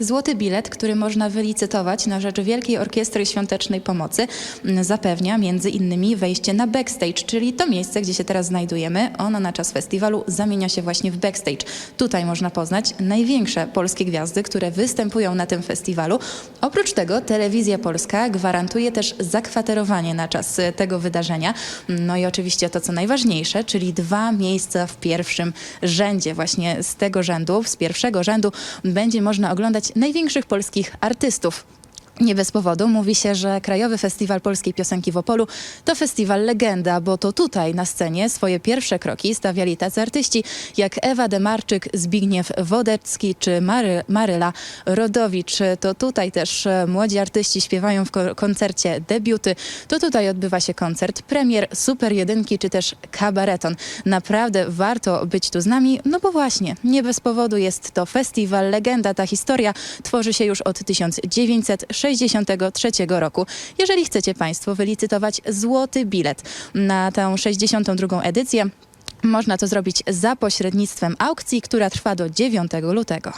Złoty bilet, który można wylicytować na rzecz Wielkiej Orkiestry Świątecznej Pomocy, zapewnia między innymi wejście na backstage, czyli to miejsce, gdzie się teraz znajdujemy. Ono na czas festiwalu zamienia się właśnie w backstage. Tutaj można poznać największe polskie gwiazdy, które występują na tym festiwalu. Oprócz tego telewizja polska gwarantuje też zakwaterowanie na czas e, tego wydarzenia. No i oczywiście to, co najważniejsze, czyli dwa miejsca w pierwszym rzędzie. Właśnie z tego rzędu, z pierwszego rzędu będzie można oglądać największych polskich artystów. Nie bez powodu mówi się, że Krajowy Festiwal Polskiej Piosenki w Opolu to festiwal legenda, bo to tutaj na scenie swoje pierwsze kroki stawiali tacy artyści jak Ewa Demarczyk, Zbigniew Wodecki czy Mary, Maryla Rodowicz. To tutaj też e, młodzi artyści śpiewają w ko- koncercie debiuty. To tutaj odbywa się koncert premier, super jedynki czy też kabareton. Naprawdę warto być tu z nami, no bo właśnie, nie bez powodu jest to festiwal legenda. Ta historia tworzy się już od 1963 roku. Jeżeli chcecie Państwo wylicytować złoty bilet na tę 62. edycję, można to zrobić za pośrednictwem aukcji, która trwa do 9 lutego.